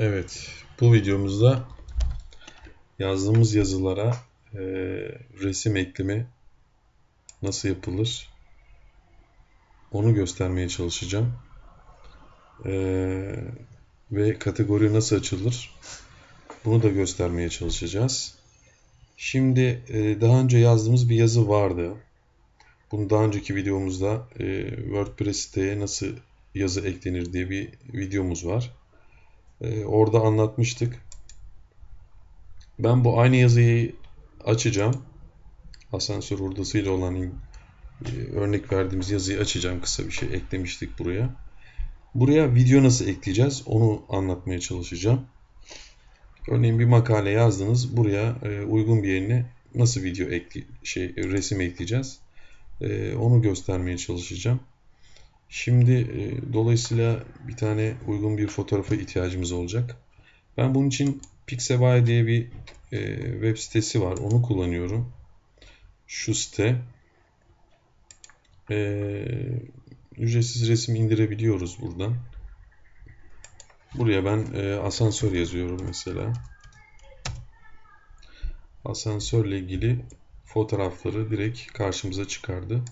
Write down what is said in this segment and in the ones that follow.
Evet, bu videomuzda yazdığımız yazılara e, resim ekleme nasıl yapılır onu göstermeye çalışacağım. E, ve kategori nasıl açılır bunu da göstermeye çalışacağız. Şimdi e, daha önce yazdığımız bir yazı vardı. Bunu daha önceki videomuzda e, WordPress siteye nasıl yazı eklenir diye bir videomuz var. Ee, orada anlatmıştık. Ben bu aynı yazıyı açacağım. Asansör hurdasıyla olan e, örnek verdiğimiz yazıyı açacağım. Kısa bir şey eklemiştik buraya. Buraya video nasıl ekleyeceğiz onu anlatmaya çalışacağım. Örneğin bir makale yazdınız. Buraya e, uygun bir yerine nasıl video ekli şey resim ekleyeceğiz? E, onu göstermeye çalışacağım. Şimdi e, dolayısıyla bir tane uygun bir fotoğrafa ihtiyacımız olacak. Ben bunun için Pixabay diye bir e, web sitesi var. Onu kullanıyorum. Şu site. E, ücretsiz resim indirebiliyoruz buradan. Buraya ben e, asansör yazıyorum mesela. Asansörle ilgili fotoğrafları direkt karşımıza çıkardı.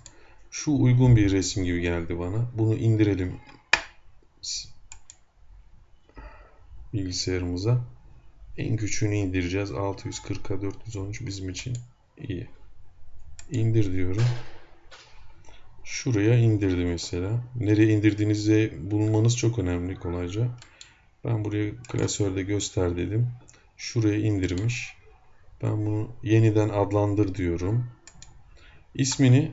Şu uygun bir resim gibi geldi bana. Bunu indirelim bilgisayarımıza. En küçüğünü indireceğiz. 640'a 413 bizim için iyi. İndir diyorum. Şuraya indirdi mesela. Nereye indirdiğinizi bulmanız çok önemli kolayca. Ben buraya klasörde göster dedim. Şuraya indirmiş. Ben bunu yeniden adlandır diyorum. İsmini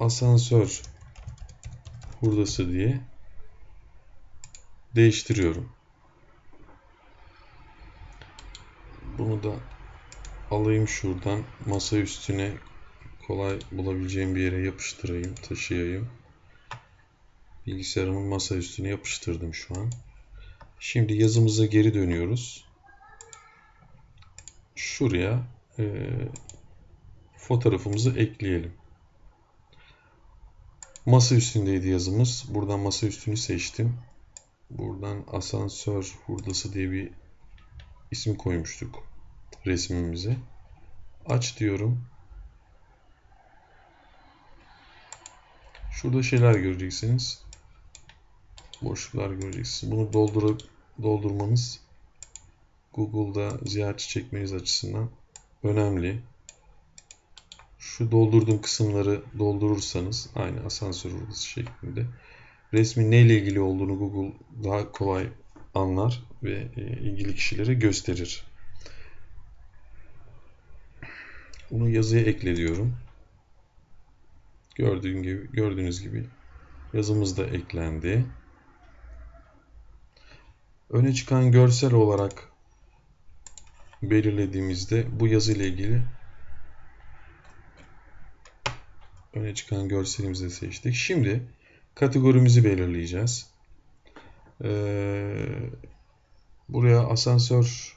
asansör hurdası diye değiştiriyorum. Bunu da alayım şuradan masa üstüne kolay bulabileceğim bir yere yapıştırayım, taşıyayım. Bilgisayarımın masa üstüne yapıştırdım şu an. Şimdi yazımıza geri dönüyoruz. Şuraya e, fotoğrafımızı ekleyelim. Masa üstündeydi yazımız. Buradan masa üstünü seçtim. Buradan asansör hurdası diye bir isim koymuştuk resmimize. Aç diyorum. Şurada şeyler göreceksiniz. Boşluklar göreceksiniz. Bunu doldurup doldurmanız Google'da ziyaretçi çekmeniz açısından önemli şu doldurduğum kısımları doldurursanız aynı asansör hurdası şeklinde resmin neyle ilgili olduğunu Google daha kolay anlar ve e, ilgili kişilere gösterir. Bunu yazıya ekle diyorum. Gördüğün gibi, gördüğünüz gibi yazımız da eklendi. Öne çıkan görsel olarak belirlediğimizde bu yazı ile ilgili öne çıkan görselimizi seçtik. Şimdi kategorimizi belirleyeceğiz. Ee, buraya asansör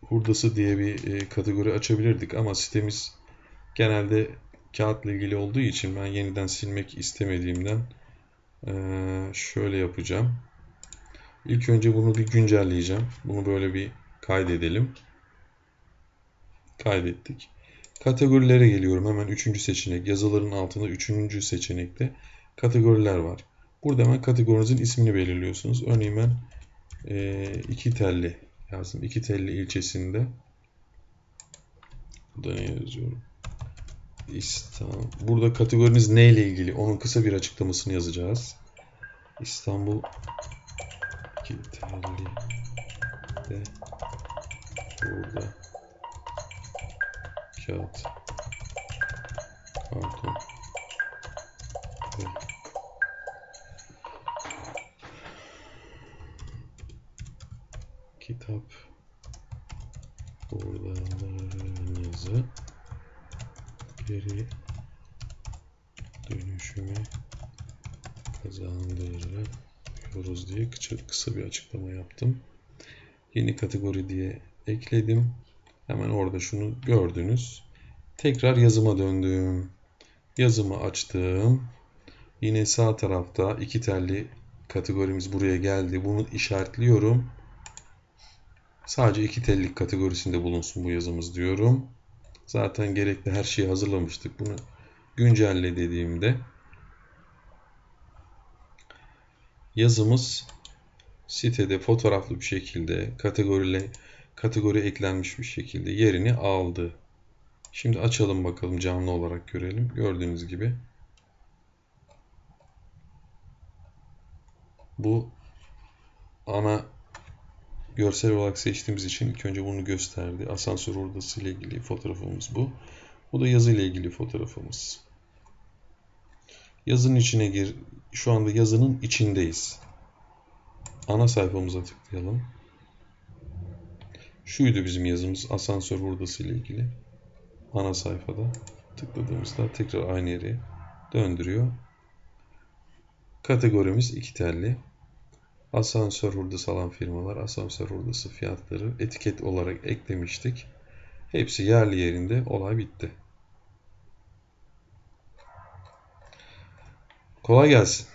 hurdası diye bir e, kategori açabilirdik ama sitemiz genelde kağıtla ilgili olduğu için ben yeniden silmek istemediğimden e, şöyle yapacağım. İlk önce bunu bir güncelleyeceğim. Bunu böyle bir kaydedelim. Kaydettik. Kategorilere geliyorum. Hemen üçüncü seçenek. Yazıların altında üçüncü seçenekte kategoriler var. Burada hemen kategorinizin ismini belirliyorsunuz. Örneğin ben e, iki telli yazdım. İki telli ilçesinde burada ne yazıyorum? İstanbul. Burada kategoriniz ne ile ilgili? Onun kısa bir açıklamasını yazacağız. İstanbul iki telli de burada kağıt, karton ve kitap buralarınızı geri dönüşümü kazandırıyoruz diye kısa bir açıklama yaptım. Yeni kategori diye ekledim. Hemen orada şunu gördünüz. Tekrar yazıma döndüm. Yazımı açtım. Yine sağ tarafta iki telli kategorimiz buraya geldi. Bunu işaretliyorum. Sadece iki tellik kategorisinde bulunsun bu yazımız diyorum. Zaten gerekli her şeyi hazırlamıştık. Bunu güncelle dediğimde yazımız sitede fotoğraflı bir şekilde kategoriyle kategori eklenmiş bir şekilde yerini aldı. Şimdi açalım bakalım canlı olarak görelim. Gördüğünüz gibi bu ana görsel olarak seçtiğimiz için ilk önce bunu gösterdi. Asansör odası ile ilgili fotoğrafımız bu. Bu da yazı ile ilgili fotoğrafımız. Yazının içine gir. Şu anda yazının içindeyiz. Ana sayfamıza tıklayalım. Şuydu bizim yazımız asansör hurdası ile ilgili. Ana sayfada tıkladığımızda tekrar aynı yere döndürüyor. Kategorimiz iki telli. Asansör hurdası alan firmalar, asansör hurdası fiyatları etiket olarak eklemiştik. Hepsi yerli yerinde olay bitti. Kolay gelsin.